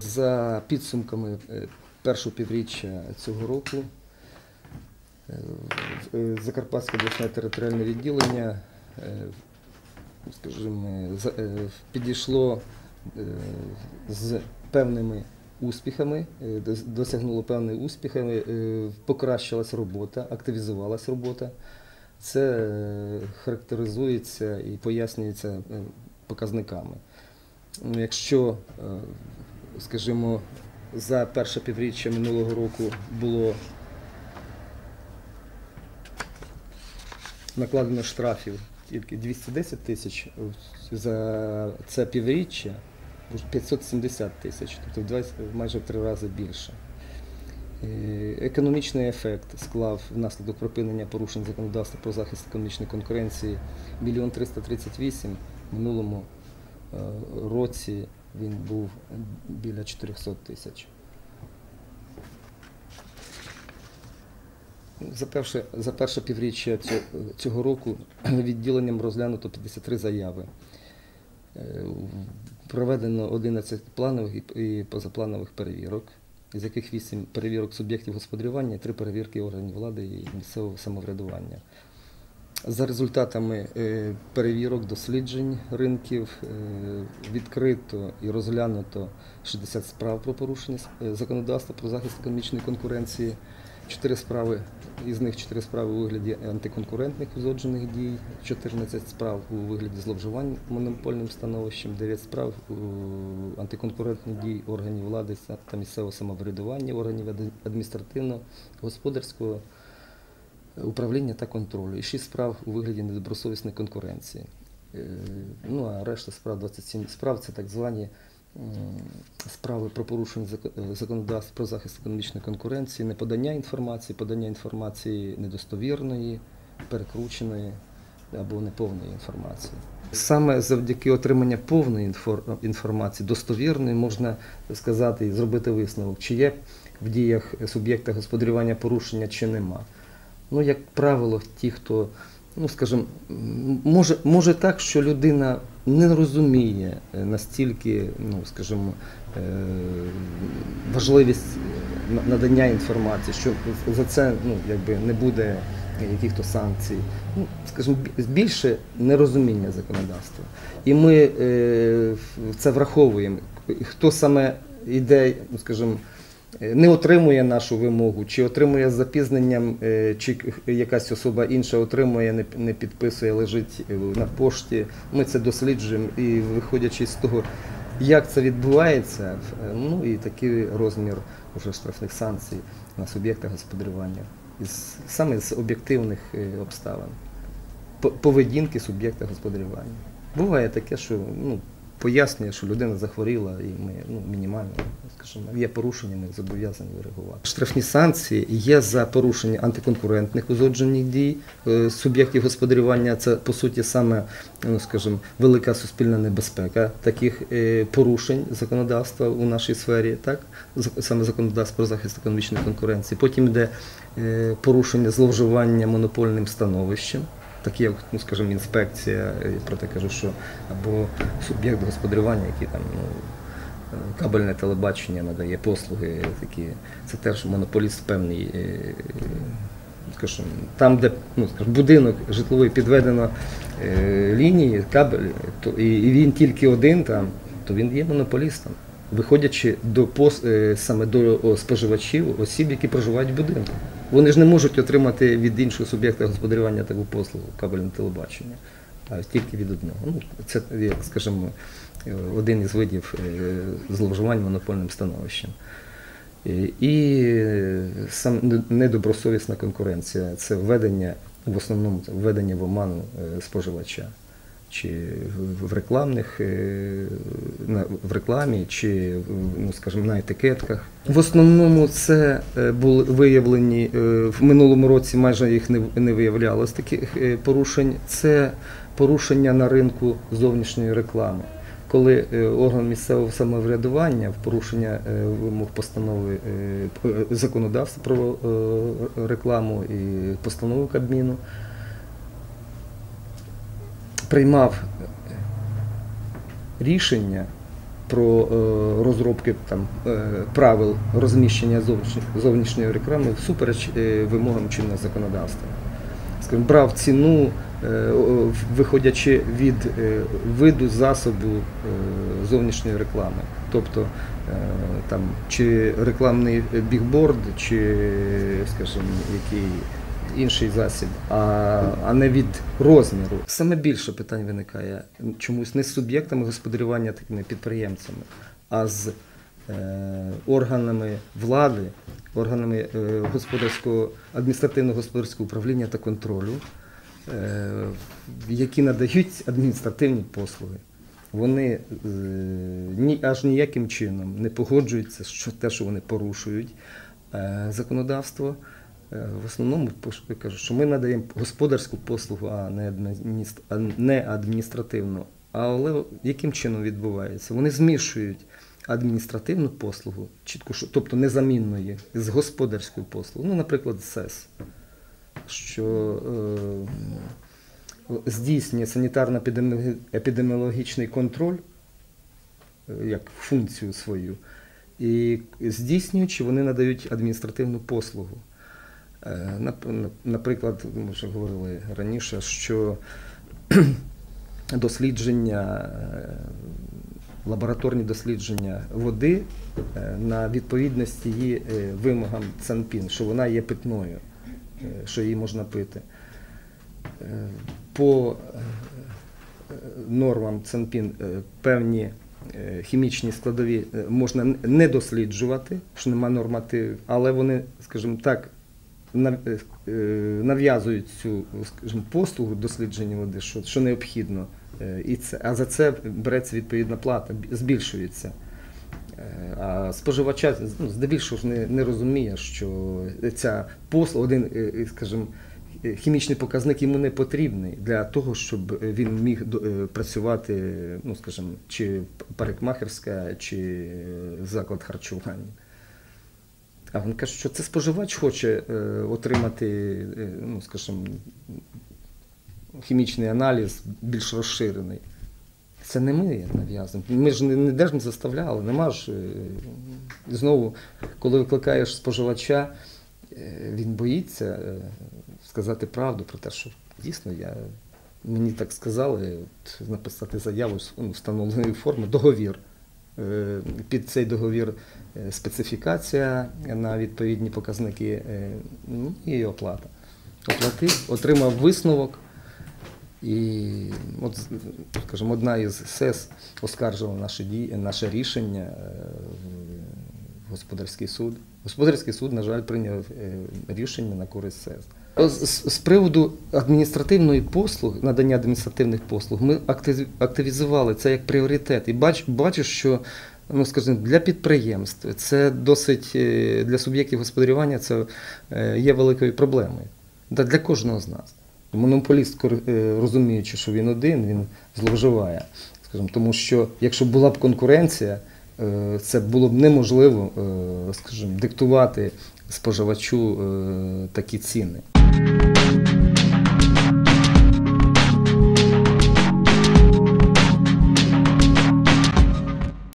За підсумками е, першого півріччя цього року е, е, Закарпатське обласне територіальне відділення скажімо, підійшло з певними успіхами, досягнуло певних успіхами, е, покращилась робота, активізувалась робота. Це е, характеризується і пояснюється е, показниками. Якщо, е, скажімо, за перше півріччя минулого року було накладено штрафів тільки 210 тисяч, за це півріччя 570 тисяч, тобто в 20, майже в три рази більше. Е, Економічний ефект склав внаслідок припинення порушень законодавства про захист економічної конкуренції 1 338 в минулому е, році він був біля 400 тисяч. За перше, за перше півріччя цього, року відділенням розглянуто 53 заяви. Е, Проведено 11 планових і позапланових перевірок, з яких 8 перевірок суб'єктів господарювання і 3 перевірки органів влади і місцевого самоврядування. За результатами е, перевірок, досліджень ринків е, відкрито і розглянуто 60 справ про порушення е, законодавства про захист економічної конкуренції. Чотири справи, із них чотири справи у вигляді антиконкурентних узгоджених дій, 14 справ у вигляді зловживань монопольним становищем, 9 справ антиконкурентних дій органів влади та місцевого самоврядування, органів ади- адміністративно-господарського управління та контролю. І 6 справ у вигляді недобросовісної конкуренції. Е, Ну а решта справ, 27 справ, це так звані справи про порушення е, законодавства про захист економічної конкуренції, неподання інформації, подання інформації недостовірної, перекрученої або неповної інформації. Саме завдяки отримання повної інформації, достовірної, можна сказати і зробити висновок, чи є в діях суб'єкта господарювання порушення, чи нема. Ну, як правило, ті, хто, ну скажімо, може, може так, що людина не розуміє е, настільки, ну, скажімо, е, важливість е, надання інформації, що за це ну, якби не буде якихось санкцій. Ну, скажімо, більше нерозуміння законодавства. І ми це враховуємо. Хто саме йде, ну, скажімо, не отримує нашу вимогу, чи отримує з запізненням, е, чи якась особа інша отримує, не, підписує, лежить е, на пошті. Ми це досліджуємо і виходячи з того, як це відбувається, е, ну і такий розмір уже штрафних санкцій на суб'єкта господарювання. Із, саме з об'єктивних обставин. Поведінки суб'єкта господарювання. Буває таке, що ну, пояснює, що людина захворіла, і ми ну, мінімально, скажімо, є порушення, ми зобов'язані реагувати. Штрафні санкції є за порушення антиконкурентних узгоджених дій е, суб'єктів господарювання. Це по суті саме, ну скажімо, велика суспільна небезпека таких е, порушень законодавства у нашій сфері, так саме законодавство про захист економічної конкуренції. Потім йде е, порушення зловживання монопольним становищем такі, як, ну, скажімо, інспекція, про те кажу, що або суб'єкт господарювання, який там ну, кабельне телебачення надає послуги такі. Це теж монополіст певний. е, Скажімо, там, де ну, скажімо, будинок житловий підведено е, лінії, кабель, то, і, і він тільки один там, то він є монополістом, виходячи до пос, е, саме до споживачів, осіб, які проживають в будинку. Вони ж не можуть отримати від іншого суб'єкта господарювання таку послугу кабельне телебачення, а тільки від одного. Ну, це, як скажімо, е, один із видів е, зловживань монопольним становищем. І сам недобросовісна конкуренція це введення, в основному введення в оману споживача. Чи в- рекламних, е, в рекламі, чи ну, скажімо, на етикетках. В основному це е, були виявлені е, в минулому році майже їх не, виявлялось таких порушень. Це порушення на ринку зовнішньої реклами коли орган місцевого самоврядування в порушення вимог постанови законодавства про рекламу і постанови Кабміну приймав рішення про е, розробки там, е, правил розміщення зовнішньої, реклами всупереч е, вимогам чинного законодавства. Скажімо, брав ціну, виходячи від виду засобу зовнішньої реклами. Тобто там, чи рекламний бігборд, чи, скажімо, який інший засіб, а, не від розміру. Саме більше питань виникає чомусь не з суб'єктами господарювання такими підприємцями, а з е, органами влади, органами е, господарського адміністративного господарського управління та контролю, е, які надають адміністративні послуги. Вони ні, аж ніяким чином не погоджуються, що те, що вони порушують законодавство. Е, В основному я кажу, що ми надаємо господарську послугу, а не, адміністр- а не адміністративну. Але яким чином відбувається? Вони змішують адміністративну послугу, чітко, тобто незамінної, з господарською послугою. Ну, наприклад, СЕС, що е, здійснює санітарно-епідеміологічний контроль е, як функцію свою. І здійснюючи, вони надають адміністративну послугу. Е, нап- Наприклад, ми вже говорили раніше, що дослідження, е, лабораторні дослідження води е, на відповідність її вимогам ЦАНПІН, що вона є питною, що її можна пити. По нормам ЦАНПІН певні хімічні складові можна не досліджувати, що нема нормативів, але вони, скажімо так, нав'язують цю скажімо, послугу дослідження води, що, що необхідно. Е, І це, а за це береться відповідна плата, збільшується. Е, А споживача ну, здебільшого ж не, не розуміє, що ця послуга, один, е, е, скажімо, е, хімічний показник йому не потрібний для того, щоб він міг е, працювати, ну, скажімо, чи парикмахерська, чи е, заклад харчування. А він каже, що це споживач хоче е, отримати, е, ну, скажімо, хімічний аналіз більш розширений. Це не ми нав'язуємо. Ми ж не, ніде ж не заставляли, нема ж. е, Знову, коли викликаєш споживача, е, він боїться е, сказати правду про те, що дійсно я, мені так сказали, написати заяву ну, встановленої форми, договір. Е, Під цей договір е, специфікація на відповідні показники е, ну, і оплата. Оплатив, отримав висновок. І от, скажімо, одна із СЕС оскаржила наше, наше рішення в господарський суд. Господарський суд, на жаль, прийняв рішення на користь СЕС. З, з- приводу адміністративної послуги, надання адміністративних послуг, ми актив- активізували це як пріоритет. І бач, бачу, що ну, скажімо, для підприємств це досить е, для суб'єктів господарювання це е, є великою проблемою. Для кожного з нас. Монополіст, е, розуміючи, що він один, він зловживає. Скажімо, тому що якщо була б конкуренція, е, це було б неможливо е, скажімо, диктувати споживачу е, такі ціни. you